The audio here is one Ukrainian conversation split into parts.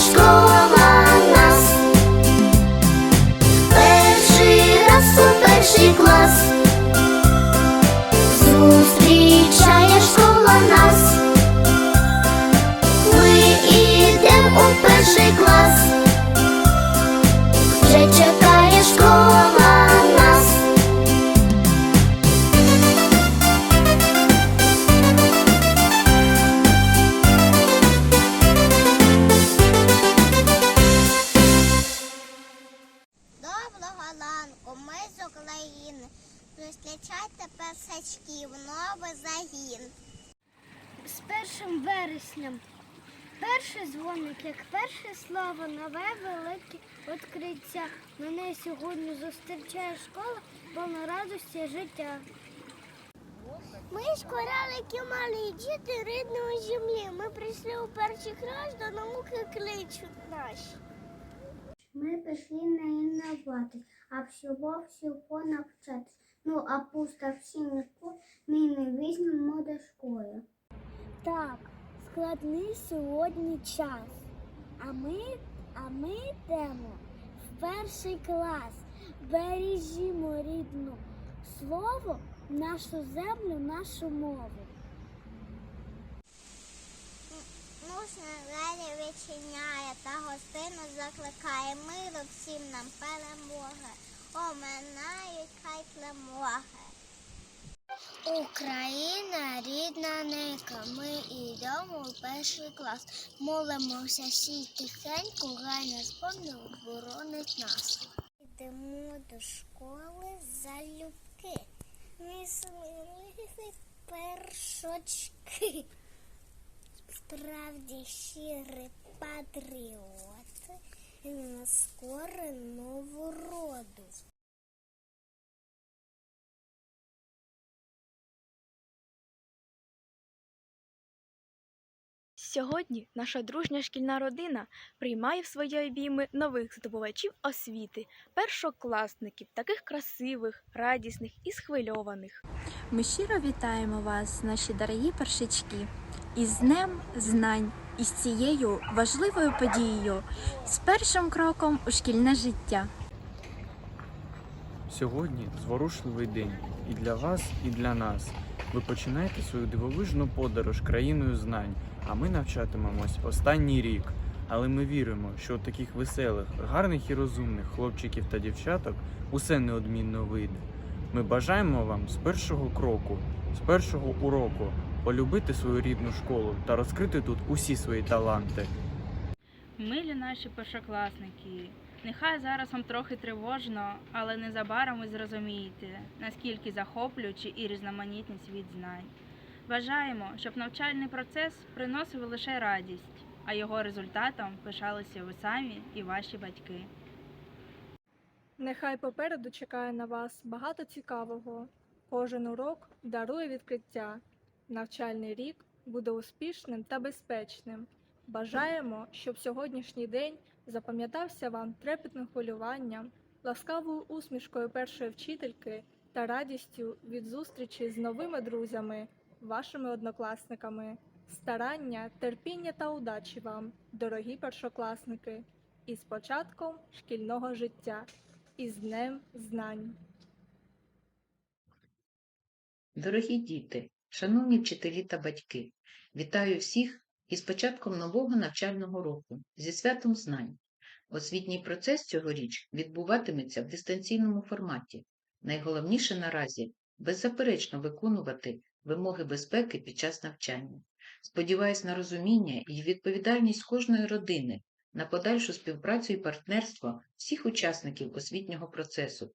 школа нас, перший раз у перший клас, зустрічає школа нас, ми ідемо у перший клас. Зустрічайте персачків, новий загін. З першим вереснем. Перший дзвоник, як перше слово, нове велике відкриття. Мене сьогодні зустрічає школа, повна радості життя. Ми школярики малі, діти рідної землі. Ми прийшли у перший клас до науки кличуть наші. Ми пішли на інновати, а всього всього навчати. Ну, а пусто всі ніку ми не візьмемо до школи. Так, складний сьогодні час. А ми, а ми йдемо в перший клас. Бережімо рідну слово, нашу землю, нашу мову. Мужна двері відчиняє та гостину закликає миру всім нам перемоги. Оминають хай тремоги. Україна рідна ненька, ми йдемо у перший клас. Молимося всі тихенько, хай нас помнив, боронить нас. Йдемо до школи залюбки. Ми сміливі першочки. Справді щирі патріоти на скоро нову роду. Сьогодні наша дружня шкільна родина приймає в свої обійми нових здобувачів освіти, першокласників, таких красивих, радісних і схвильованих. Ми щиро вітаємо вас, наші дорогі першачки, із Днем Знань, із цією важливою подією, з першим кроком у шкільне життя. Сьогодні зворушливий день і для вас, і для нас. Ви починаєте свою дивовижну подорож країною знань, а ми навчатимемось останній рік. Але ми віримо, що у таких веселих, гарних і розумних хлопчиків та дівчаток усе неодмінно вийде. Ми бажаємо вам з першого кроку, з першого уроку полюбити свою рідну школу та розкрити тут усі свої таланти. Милі наші першокласники, нехай зараз вам трохи тривожно, але незабаром ви зрозумієте, наскільки захоплюючий і різноманітний світ знань. Бажаємо, щоб навчальний процес приносив лише радість, а його результатом пишалися ви самі і ваші батьки. Нехай попереду чекає на вас багато цікавого. Кожен урок дарує відкриття. Навчальний рік буде успішним та безпечним. Бажаємо, щоб сьогоднішній день запам'ятався вам трепетним хвилюванням, ласкавою усмішкою першої вчительки та радістю від зустрічі з новими друзями, вашими однокласниками. Старання, терпіння та удачі вам, дорогі першокласники, і з початком шкільного життя із Днем Знань. Дорогі діти, шановні вчителі та батьки, вітаю всіх із початком нового навчального року зі святом знань. Освітній процес цьогоріч відбуватиметься в дистанційному форматі. Найголовніше наразі беззаперечно виконувати вимоги безпеки під час навчання. Сподіваюсь на розуміння і відповідальність кожної родини на подальшу співпрацю і партнерство всіх учасників освітнього процесу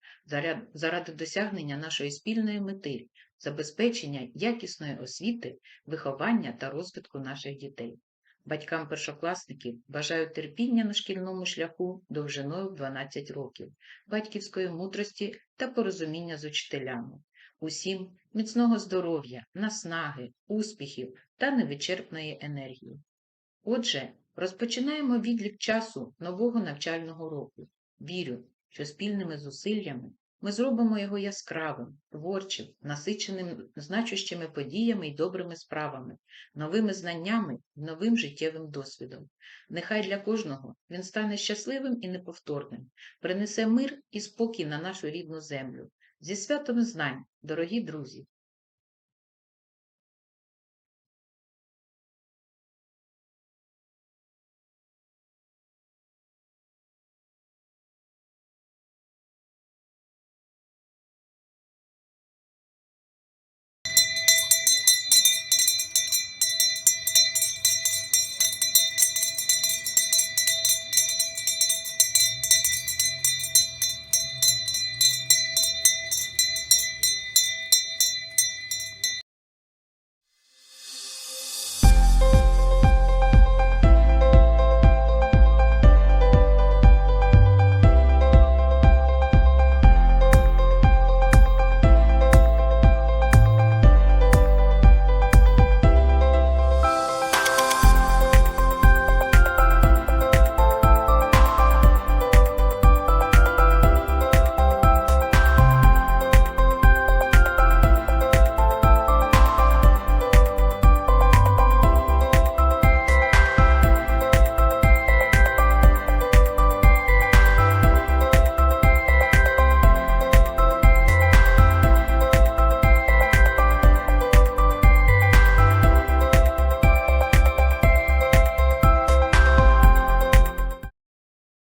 заради досягнення нашої спільної мети забезпечення якісної освіти, виховання та розвитку наших дітей. Батькам першокласників бажаю терпіння на шкільному шляху довжиною в 12 років, батьківської мудрості та порозуміння з учителями. Усім міцного здоров'я, наснаги, успіхів та невичерпної енергії. Отже, розпочинаємо відлік часу нового навчального року. Вірю, що спільними зусиллями ми зробимо його яскравим, творчим, насиченим значущими подіями й добрими справами, новими знаннями й новим життєвим досвідом. Нехай для кожного він стане щасливим і неповторним, принесе мир і спокій на нашу рідну землю. Зі святом знань, дорогі друзі,